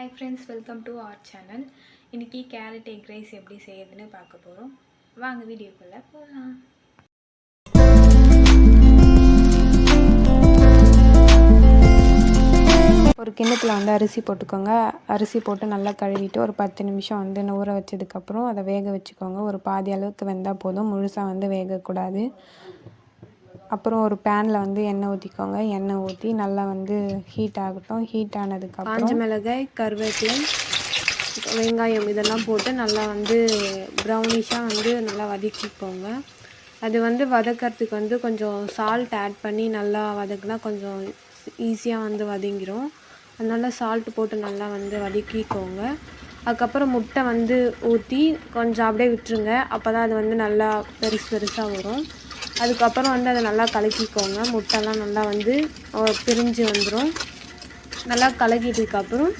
Hi friends welcome to our channel இன்றைக்கி carrot egg rice எப்படி செய்யுதுன்னு பார்க்க போகிறோம் வாங்க வீடியோக்குள்ளே போகலாம் ஒரு கிண்ணத்தில் வந்து அரிசி போட்டுக்கோங்க. அரிசி போட்டு நல்லா கழுவிட்டு ஒரு பத்து நிமிஷம் வந்து ஊற வச்சதுக்கப்புறம் அதை வேக வச்சுக்கோங்க. ஒரு பாதி அளவுக்கு வெந்தால் போதும். முழுசாக வந்து வேகக்கூடாது. அப்புறம் ஒரு பேனில் வந்து எண்ணெய் ஊற்றிக்கோங்க எண்ணெய் ஊற்றி நல்லா வந்து ஹீட் ஆகட்டும். ஹீட் ஆனதுக்கப்புறம் காஞ்ச மிளகாய் கருவேப்பிலை வெங்காயம் இதெல்லாம் போட்டு நல்லா வந்து ப்ரௌனிஷாக வந்து நல்லா வதக்கிக்கோங்க. அது வந்து வதக்கிறதுக்கு வந்து கொஞ்சம் சால்ட் ஆட் பண்ணி நல்லா வதக்குனா கொஞ்சம் ஈஸியாக வந்து வதங்கிரும். அதனால் சால்ட் போட்டு நல்லா வந்து வதக்கிக்கோங்க. அதுக்கப்புறம் முட்டை வந்து ஊற்றி கொஞ்சம் அப்படியே விட்டுருங்க. அப்போ தான் அது வந்து நல்லா பெருசு பெருசாக வரும். அதுக்கப்புறம் வந்து அதை நல்லா கலக்கிக்கோங்க. முட்டைலாம் நல்லா வந்து பிரிஞ்சு வந்துடும் நல்லா கலக்கிட்டதுக்கப்புறம்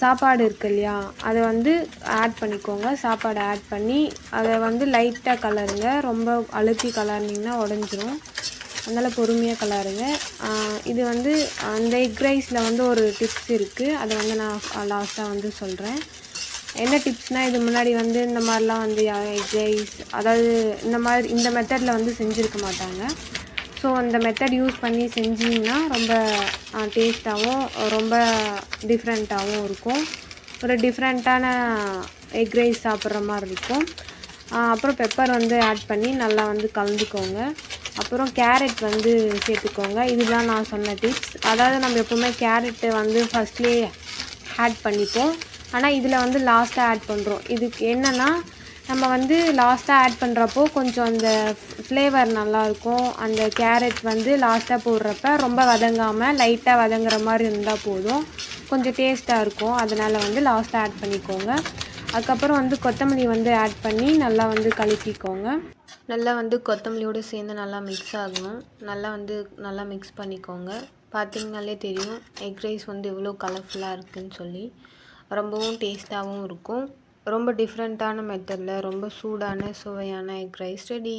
சாப்பாடு இருக்கு இல்லையா அதை வந்து ஆட் பண்ணிக்கோங்க. சாப்பாடு ஆட் பண்ணி அதை வந்து லைட்டாக கலருங்க. ரொம்ப அழுத்தி கலர்னிங்கன்னா உடஞ்சிரும். அதனால் பொறுமையாக கலருங்க. இது வந்து அந்த எக் ரைஸில் வந்து ஒரு டிப்ஸ் இருக்குது அதை வந்து நான் லாஸ்ட்டாக வந்து சொல்கிறேன் என்ன டிப்ஸ்னால் இது முன்னாடி வந்து இந்த மாதிரிலாம் வந்து எக் ரைஸ் அதாவது இந்த மாதிரி இந்த மெத்தடில் வந்து செஞ்சுருக்க மாட்டாங்க. ஸோ அந்த மெத்தட் யூஸ் பண்ணி செஞ்சிங்கன்னா ரொம்ப டேஸ்ட்டாகவும் ரொம்ப டிஃப்ரெண்ட்டாகவும் இருக்கும். ஒரு டிஃப்ரெண்ட்டான எக் ரைஸ் சாப்பிட்ற மாதிரி இருக்கும். அப்புறம் பெப்பர் வந்து ஆட் பண்ணி நல்லா வந்து கலந்துக்கோங்க. அப்புறம் கேரட் வந்து சேர்த்துக்கோங்க. இதுதான் நான் சொன்ன டிப்ஸ் அதாவது நம்ம எப்போவுமே கேரட்டு வந்து ஃபஸ்ட்லேயே ஆட் பண்ணிப்போம். ஆனால் இதில் வந்து லாஸ்ட்டாக ஆட் பண்ணுறோம் இதுக்கு என்னென்னா நம்ம வந்து லாஸ்ட்டாக ஆட் பண்ணுறப்போ கொஞ்சம் அந்த ஃப்ளேவர் நல்லாயிருக்கும் அந்த கேரட் வந்து லாஸ்ட்டாக போடுறப்ப ரொம்ப வதங்காமல் லைட்டாக வதங்குற மாதிரி இருந்தால் போதும். கொஞ்சம் டேஸ்ட்டாக இருக்கும். அதனால் வந்து லாஸ்ட்டாக ஆட் பண்ணிக்கோங்க. அதுக்கப்புறம் வந்து கொத்தமல்லி வந்து ஆட் பண்ணி நல்லா வந்து கலக்கிக்கோங்க. நல்லா வந்து கொத்தமல்லியோடு சேர்ந்து நல்லா மிக்ஸ் ஆகணும். நல்லா வந்து நல்லா மிக்ஸ் பண்ணிக்கோங்க. பார்த்திங்கனாலே தெரியும் எக் ரைஸ் வந்து எவ்வளோ கலர்ஃபுல்லாக இருக்குதுன்னு சொல்லி. ரொம்பவும் டேஸ்ட்டாகவும் இருக்கும். ரொம்ப டிஃப்ரெண்ட்டான மெத்தடில் ரொம்ப சூடான சுவையான எக் ரைஸ் ரெடி